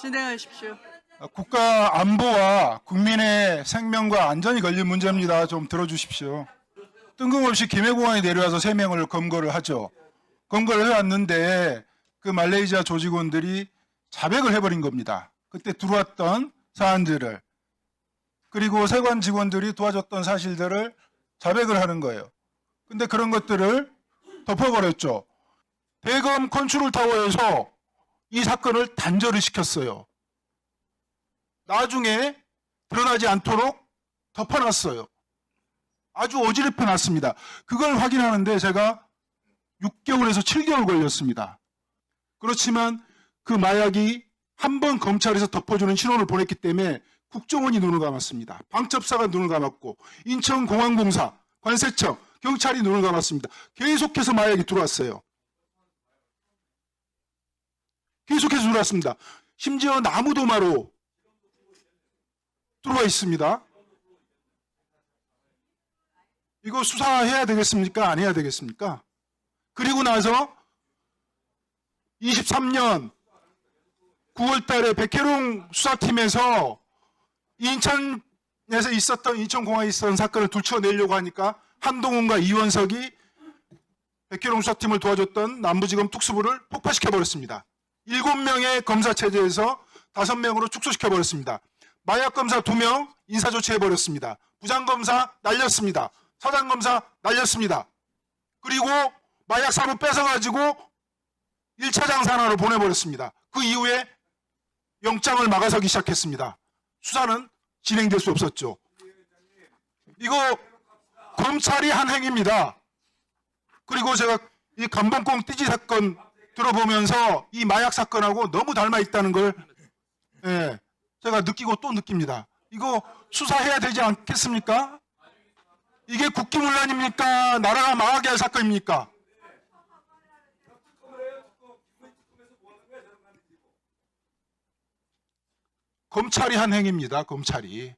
진행하십시오. 어, 국가 안보와 국민의 생명과 안전이 걸린 문제입니다. 좀 들어주십시오. 뜬금없이 김해공항에 내려와서 세 명을 검거를 하죠. 검거를 해왔는데 그 말레이시아 조직원들이 자백을 해버린 겁니다. 그때 들어왔던 사안들을 그리고 세관 직원들이 도와줬던 사실들을 자백을 하는 거예요. 근데 그런 것들을 덮어버렸죠. 대검 컨트롤 타워에서 이 사건을 단절을 시켰어요. 나중에 드러나지 않도록 덮어놨어요. 아주 어지럽혀 놨습니다. 그걸 확인하는데 제가 6개월에서 7개월 걸렸습니다. 그렇지만 그 마약이 한 번 검찰에서 덮어주는 신호를 보냈기 때문에 국정원이 눈을 감았습니다. 방첩사가 눈을 감았고 인천공항공사, 관세청, 경찰이 눈을 감았습니다. 계속해서 마약이 들어왔어요. 계속해서 들어왔습니다. 심지어 나무 도마로 들어와 있습니다. 이거 수사해야 되겠습니까? 안 해야 되겠습니까? 그리고 나서 23년 9월 달에 백혜룡 수사팀에서 인천에서 있었던 인천공항에 있었던 사건을 둘쳐내려고 하니까 한동훈과 이원석이 백혜룡 수사팀을 도와줬던 남부지검 특수부를 폭파시켜버렸습니다. 7명의 검사 체제에서 5명으로 축소시켜버렸습니다. 마약검사 2명 인사조치해버렸습니다. 부장검사 날렸습니다. 사장검사 날렸습니다. 그리고 마약사무 뺏어가지고 1차장 산하로 보내버렸습니다. 그 이후에 영장을 막아서기 시작했습니다. 수사는 진행될 수 없었죠. 이거 검찰이 한 행위입니다. 그리고 제가 이 감봉공 띠지 사건 들어보면서 이 마약 사건하고 너무 닮아 있다는 걸 예, 제가 느끼고 또 느낍니다. 이거 수사해야 되지 않겠습니까? 이게 국기문란입니까? 나라가 망하게 할 사건입니까? 검찰이 한 행위입니다. 검찰이.